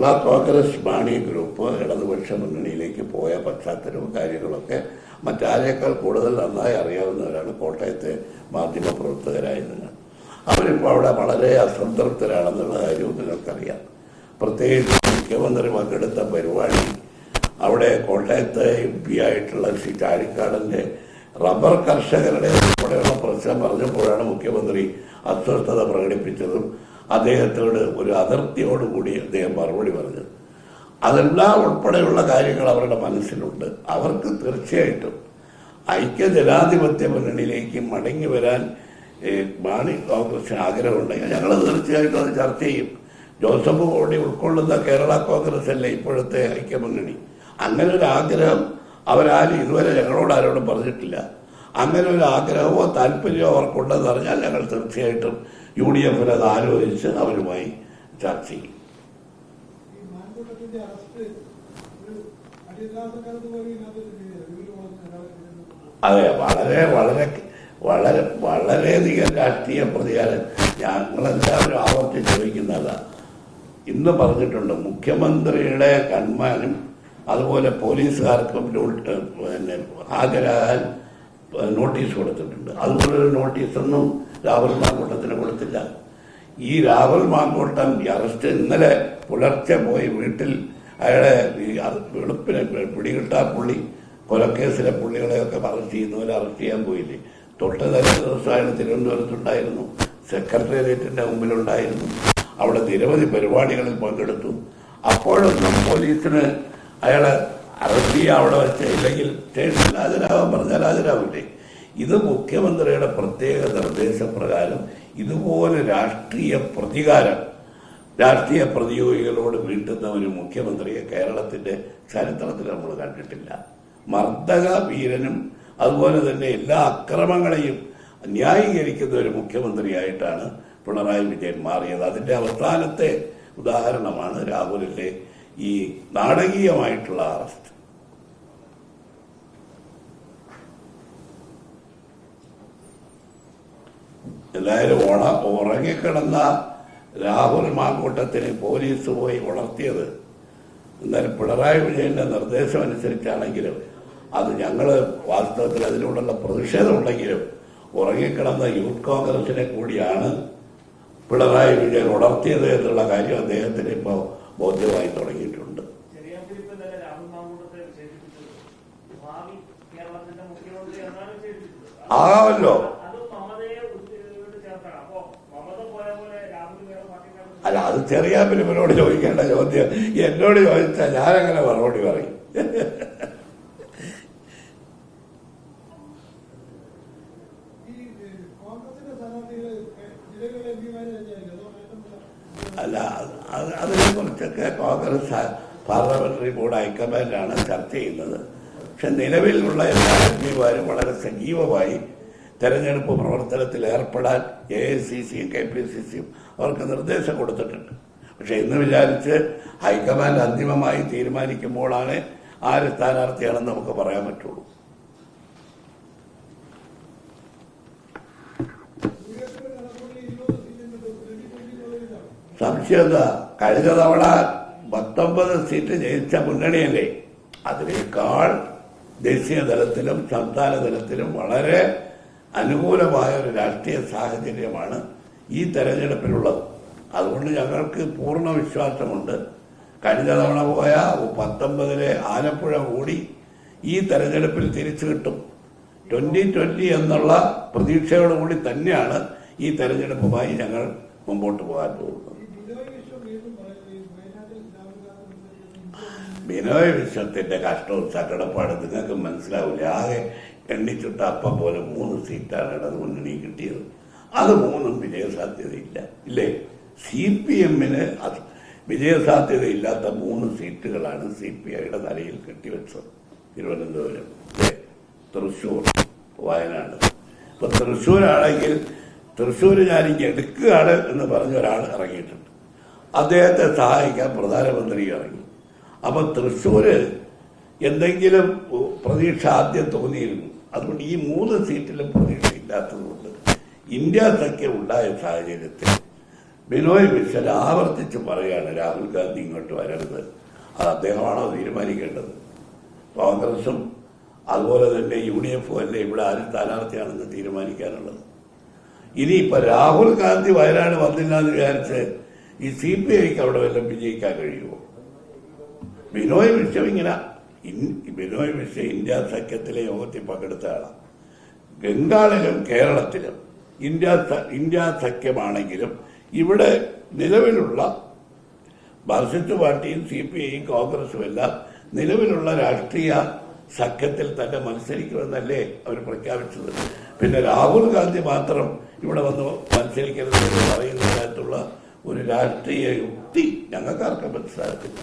Kerala Congress Mani group ഇടതുപക്ഷ മുന്നണിയിലേക്ക് പോയ പശ്ചാത്തലവും കാര്യങ്ങളൊക്കെ മറ്റാരേക്കാൾ കൂടുതൽ നന്നായി അറിയാവുന്നവരാണ് കോട്ടയത്തെ മാധ്യമ നിങ്ങൾ. അവരിപ്പോൾ അവിടെ വളരെ അസംതൃപ്തരാണെന്നുള്ള കാര്യവും നിങ്ങൾക്കറിയാം. പ്രത്യേകിച്ച് മുഖ്യമന്ത്രി പങ്കെടുത്ത പരിപാടി അവിടെ കോട്ടയത്തെ എം പി ആയിട്ടുള്ള ശ്രീ ചാഴിക്കാടന്റെ റബ്ബർ കർഷകരുടെ ഉൾപ്പെടെയുള്ള പ്രശ്നം പറഞ്ഞപ്പോഴാണ് മുഖ്യമന്ത്രി അസ്വസ്ഥത പ്രകടിപ്പിച്ചതും അദ്ദേഹത്തോട് ഒരു അതിർത്തിയോടുകൂടി അദ്ദേഹം മറുപടി പറഞ്ഞത് അതെല്ലാം ഉൾപ്പെടെയുള്ള കാര്യങ്ങൾ അവരുടെ മനസ്സിലുണ്ട്. അവർക്ക് തീർച്ചയായിട്ടും ഐക്യ ജനാധിപത്യ മുന്നണിയിലേക്ക് മടങ്ങി വരാൻ മാണി കോൺഗ്രസിന് ആഗ്രഹമുണ്ടെങ്കിൽ ഞങ്ങൾ തീർച്ചയായിട്ടും അത് ചർച്ച ചെയ്യും. ജോസഫ് കോടി ഉൾക്കൊള്ളുന്ന കേരള കോൺഗ്രസ് അല്ലേ ഇപ്പോഴത്തെ ഐക്യമുന്നണി? അങ്ങനെ ഒരു ആഗ്രഹം അവരാരും ഇതുവരെ ഞങ്ങളോട് ആരോടും പറഞ്ഞിട്ടില്ല. അങ്ങനെ ഒരു ആഗ്രഹമോ താല്പര്യമോ അവർക്കുണ്ടെന്ന് പറഞ്ഞാൽ ഞങ്ങൾ തീർച്ചയായിട്ടും യു ഡി എഫിൽ അത് ആലോചിച്ച് അവരുമായി ചർച്ച ചെയ്യും. അതെ വളരെ വളരെ വളരെ വളരെയധികം രാഷ്ട്രീയ പ്രതികാരം ഞങ്ങളെല്ലാവരും ആവർത്തി ചോദിക്കുന്നതാണ് ഇന്ന് പറഞ്ഞിട്ടുണ്ട് മുഖ്യമന്ത്രിയുടെ കൺമാനും അതുപോലെ പോലീസുകാർക്കും പിന്നെ ഹാജരാകാൻ നോട്ടീസ് കൊടുത്തിട്ടുണ്ട്. അതുപോലെ നോട്ടീസൊന്നും രാഹുൽ മാങ്കോട്ടത്തിന് കൊടുത്തില്ല. ഈ രാഹുൽ മാങ്കോട്ടൻ അറസ്റ്റ് ഇന്നലെ പുലർച്ചെ പോയി വീട്ടിൽ അയാളെ വെളുപ്പിന് പിടികിട്ടാ പുള്ളി കൊലക്കേസിലെ പുള്ളികളെയൊക്കെ അറസ്റ്റ് ചെയ്യുന്നവരെ അറസ്റ്റ് ചെയ്യാൻ പോയില്ലേ? തൊട്ട് തലേ ദിവസം അയാൾ തിരുവനന്തപുരത്തുണ്ടായിരുന്നു. സെക്രട്ടേറിയറ്റിന്റെ മുമ്പിലുണ്ടായിരുന്നു. അവിടെ നിരവധി പരിപാടികളിൽ പങ്കെടുത്തു. അപ്പോഴൊന്നും പോലീസിന് അയാളെ അറസ്റ്റ് അവിടെ വെച്ച് ഇല്ലെങ്കിൽ സ്റ്റേഷനിൽ ഹാജരാകാൻ പറഞ്ഞാൽ ഹാജരാവില്ലേ ഇത് മുഖ്യമന്ത്രിയുടെ പ്രത്യേക നിർദ്ദേശപ്രകാരം ഇതുപോലെ രാഷ്ട്രീയ പ്രതികാരം രാഷ്ട്രീയ പ്രതിയോഗികളോട് വീട്ടുന്ന ഒരു മുഖ്യമന്ത്രിയെ കേരളത്തിന്റെ ചരിത്രത്തിൽ നമ്മൾ കണ്ടിട്ടില്ല. മർദ്ദക വീരനും അതുപോലെ തന്നെ എല്ലാ അക്രമങ്ങളെയും ന്യായീകരിക്കുന്ന ഒരു മുഖ്യമന്ത്രിയായിട്ടാണ് പിണറായി വിജയൻ മാറിയത്. അതിന്റെ അവസാനത്തെ ഉദാഹരണമാണ് രാഹുലിന്റെ ഈ നാടകീയമായിട്ടുള്ള അറസ്റ്റ് എല്ലാവരും ഓണ ഉറങ്ങിക്കിടന്ന രാഹുൽ മാങ്കൂട്ടത്തിന് പോലീസ് പോയി ഉണർത്തിയത്. എന്നാലും പിണറായി വിജയന്റെ നിർദ്ദേശം അനുസരിച്ചാണെങ്കിലും അത് ഞങ്ങൾ വാസ്തവത്തിൽ അതിനോടുള്ള പ്രതിഷേധമുണ്ടെങ്കിലും ഉറങ്ങിക്കിടന്ന യൂത്ത് കോൺഗ്രസിനെ കൂടിയാണ് പിണറായി വിജയൻ ഉണർത്തിയത് എന്നുള്ള കാര്യം അദ്ദേഹത്തിന് ഇപ്പോൾ ബോധ്യമായി തുടങ്ങിയിട്ടുണ്ട്. ആകാമല്ലോ. അല്ല അത് ചെറിയ ഇവരോട് ചോദിക്കേണ്ട ചോദ്യം. എന്നോട് ചോദിച്ചാൽ ഞാനങ്ങനെ മറുപടി പറയും. കോൺഗ്രസിന്റെ സ്ഥാനാർത്ഥികൾ അല്ല അത് അതിനെ കുറിച്ചൊക്കെ കോൺഗ്രസ് പാർലമെന്ററി ബോർഡ് ഹൈക്കമാൻഡാണ് ചർച്ച ചെയ്യുന്നത്. പക്ഷെ നിലവിലുള്ള എല്ലാ എംപിമാരും വളരെ സജീവമായി തെരഞ്ഞെടുപ്പ് പ്രവർത്തനത്തിൽ ഏർപ്പെടാൻ എ ഐ സി സിയും കെ പി സി സിയും അവർക്ക് നിർദ്ദേശം കൊടുത്തിട്ടുണ്ട്. പക്ഷെ ഇന്ന് വിചാരിച്ച് ഹൈക്കമാൻഡ് അന്തിമമായി തീരുമാനിക്കുമ്പോഴാണ് ആര് സ്ഥാനാർത്ഥിയാണെന്ന് നമുക്ക് പറയാൻ പറ്റുള്ളൂ യു ഡി എഫിന് നടക്കുന്ന ഇരുപത് സീറ്റുണ്ട് ട്വന്റി ട്വന്റി കോളേജിലാണ് സംശയം എന്താ കഴിഞ്ഞ തവണ പത്തൊമ്പത് സീറ്റ് ജയിച്ച മുന്നണിയല്ലേ? അതിനേക്കാൾ ദേശീയ തലത്തിലും സംസ്ഥാന തലത്തിലും വളരെ അനുകൂലമായ ഒരു രാഷ്ട്രീയ സാഹചര്യമാണ് ഈ തെരഞ്ഞെടുപ്പിലുള്ളത്. അതുകൊണ്ട് ഞങ്ങൾക്ക് പൂർണ വിശ്വാസമുണ്ട്. കഴിഞ്ഞ തവണ പോയ പത്തൊമ്പതിലെ ആലപ്പുഴ കൂടി ഈ തെരഞ്ഞെടുപ്പിൽ തിരിച്ചു കിട്ടും. ട്വന്റി ട്വന്റി എന്നുള്ള പ്രതീക്ഷയോടുകൂടി തന്നെയാണ് ഈ തെരഞ്ഞെടുപ്പുമായി ഞങ്ങൾ മുമ്പോട്ട് പോകാൻ പോകുന്നത്. ബിനോയ് വിശ്വത്തിന്റെ കഷ്ടവും സങ്കടപ്പാട് നിങ്ങൾക്ക് മനസ്സിലാവില്ല. ആകെ എണ്ണിച്ചിട്ട് അപ്പ പോലെ മൂന്ന് സീറ്റാണ് ഇടത് മുന്നണി കിട്ടിയത്. അത് മൂന്നും വിജയസാധ്യതയില്ല. ഇല്ലേ? സി പി എമ്മിന് വിജയസാധ്യതയില്ലാത്ത മൂന്ന് സീറ്റുകളാണ് സി പി ഐയുടെ തലയിൽ കെട്ടിവെച്ചത് തിരുവനന്തപുരം. തൃശ്ശൂർ വയനാട്. ഇപ്പൊ തൃശ്ശൂരാണെങ്കിൽ തൃശ്ശൂർ ഞാൻ ഇങ്ങ് എടുക്കുകയാണ് എന്ന് പറഞ്ഞ ഒരാൾ ഇറങ്ങിയിട്ടുണ്ട്. അദ്ദേഹത്തെ സഹായിക്കാൻ പ്രധാനമന്ത്രി ഇറങ്ങി അപ്പൊ തൃശ്ശൂര് എന്തെങ്കിലും പ്രതീക്ഷ ആദ്യം തോന്നിയിരുന്നു. അതുകൊണ്ട് ഈ മൂന്ന് സീറ്റിലും പ്രതീക്ഷ ഇല്ലാത്തതുകൊണ്ട് ഇന്ത്യ സഖ്യം ഉണ്ടായ സാഹചര്യത്തിൽ ബിനോയ് മിശ്ര ആവർത്തിച്ച് പറയുകയാണ് രാഹുൽ ഗാന്ധി ഇങ്ങോട്ട് വരരുത്. അത് അദ്ദേഹമാണോ തീരുമാനിക്കേണ്ടത്? കോൺഗ്രസും അതുപോലെ തന്നെ യു ഡി എഫും അല്ലേ ഇവിടെ ആരും സ്ഥാനാർത്ഥിയാണെന്ന് തീരുമാനിക്കാനുള്ളത്? ഇനിയിപ്പോൾ രാഹുൽ ഗാന്ധി വയനാട് വന്നില്ല എന്ന് വിചാരിച്ച് ഈ സി പി ഐക്ക് അവിടെ വല്ലതും വിജയിക്കാൻ കഴിയുമോ? ബിനോയ് വിശ്വം ഇങ്ങനെ ബിനോയ് വിശ്വം ഇന്ത്യ സഖ്യത്തിലെ യോഗത്തിൽ പങ്കെടുത്ത ആളാണ് ബംഗാളിലും കേരളത്തിലും ഇന്ത്യ ഇന്ത്യ സഖ്യമാണെങ്കിലും ഇവിടെ നിലവിലുള്ള മാർക്സിസ്റ്റ് പാർട്ടിയും സി പി ഐയും കോൺഗ്രസും എല്ലാം നിലവിലുള്ള രാഷ്ട്രീയ സഖ്യത്തിൽ തന്നെ മത്സരിക്കുമെന്നല്ലേ അവർ പ്രഖ്യാപിച്ചത്. പിന്നെ രാഹുൽ ഗാന്ധി മാത്രം ഇവിടെ വന്ന് മത്സരിക്കരുത് എന്ന് പറയുന്നതിനകത്തുള്ള ഒരു രാഷ്ട്രീയ യുക്തി ഞങ്ങൾക്കാർക്കും മനസ്സിലാകത്തില്ല.